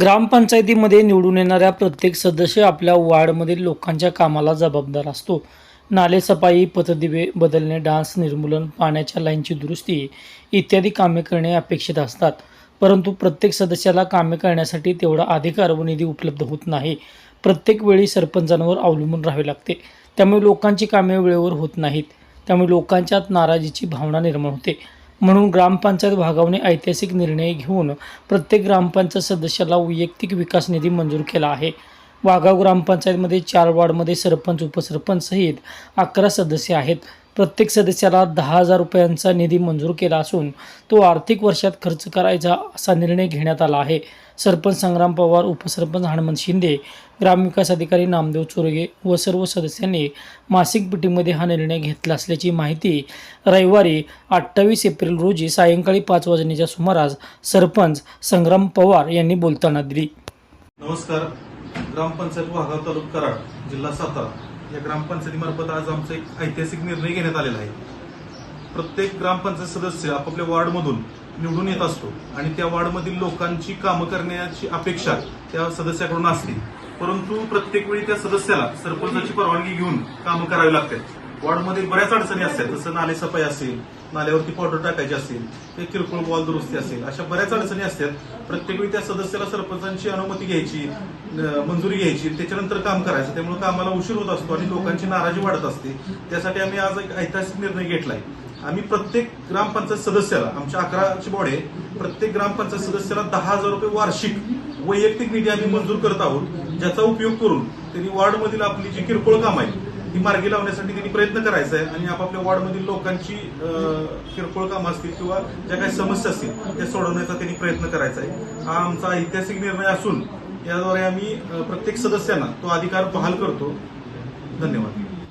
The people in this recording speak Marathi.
ग्रामपंचायतीमध्ये निवडून येणाऱ्या प्रत्येक सदस्य आपल्या वार्डमधील लोकांच्या कामाला जबाबदार असतो. नाले सफाई पथदिवे बदलणे डान्स निर्मूलन पाण्याच्या लाईनची दुरुस्ती इत्यादी कामे करणे अपेक्षित असतात. परंतु प्रत्येक सदस्याला कामे करण्यासाठी तेवढा अधिकार व निधी उपलब्ध होत नाही. प्रत्येक वेळी सरपंचांवर अवलंबून राहावे लागते. त्यामुळे लोकांची कामे वेळेवर होत नाहीत. त्यामुळे लोकांच्यात नाराजीची भावना निर्माण होते. म्हणून ग्रामपंचायत भागावने ऐतिहासिक निर्णय घेऊन प्रत्येक ग्रामपंचायत सदस्याला वैयक्तिक विकास निधी मंजूर केला आहे. वाघाव ग्रामपंचायतमध्ये चार वॉर्डमध्ये सरपंच उपसरपंच सहित अकरा सदस्य आहेत. प्रत्येक सदस्याला दहा हजार रुपयांचा निधी मंजूर केला असून तो आर्थिक वर्षात खर्च करायचा असा निर्णय घेण्यात आला आहे. सरपंच संग्राम पवार उपसरपंच हनुमंत शिंदे ग्रामविकास अधिकारी नामदेव चोरगे व सर्व सदस्यांनी मासिक पिटीमध्ये हा निर्णय घेतला असल्याची माहिती रविवारी अठ्ठावीस एप्रिल रोजी सायंकाळी पाच वाजण्याच्या सुमारास सरपंच संग्राम पवार यांनी बोलताना दिली. नमस्कार. ग्रामपंचायत वाघा तालुका कराड जिल्हा सातारा. या ग्रामपंचायतीमार्फत आज आमचा एक ऐतिहासिक निर्णय घेण्यात आलेला आहे. प्रत्येक ग्रामपंचायत सदस्य आपापल्या वार्डमधून निवडून येत असतो आणि त्या वार्डमधील लोकांची कामं करण्याची अपेक्षा त्या सदस्याकडून असते. परंतु प्रत्येक वेळी त्या सदस्याला सरपंचाची परवानगी घेऊन कामं करावी लागतात. वार्डमध्ये बऱ्याच अडचणी असतात. जसं नाले सफाई असेल नाल्यावरती पावडर टाकायची असेल ते किरकोळ बॉल दुरुस्ती असेल अशा बऱ्याच अडचणी असतात. प्रत्येक वेळी त्या सदस्याला सरपंचांची अनुमती घ्यायची मंजुरी घ्यायची त्याच्यानंतर काम करायचं. त्यामुळे कामाला उशीर होत असतो आणि लोकांची नाराजी वाढत असते. त्यासाठी आम्ही आज एक ऐतिहासिक निर्णय घेतलाय. आम्ही प्रत्येक ग्रामपंचायत सदस्याला आमच्या अकराची बॉडी आहे प्रत्येक ग्रामपंचायत सदस्याला दहा हजार रुपये वार्षिक वैयक्तिक निधी आम्ही मंजूर करत आहोत ज्याचा उपयोग करून त्यांनी वार्डमधील आपली जी किरकोळ काम आहे ती मार्गी लावण्यासाठी त्यांनी प्रयत्न करायचा आहे आणि आपापल्या वॉर्डमधील लोकांची किरकोळ कामं असतील किंवा ज्या काही समस्या असतील त्या सोडवण्याचा त्यांनी प्रयत्न करायचा आहे हा आमचा ऐतिहासिक निर्णय असून याद्वारे आम्ही प्रत्येक सदस्यांना तो अधिकार बहाल करतो. धन्यवाद.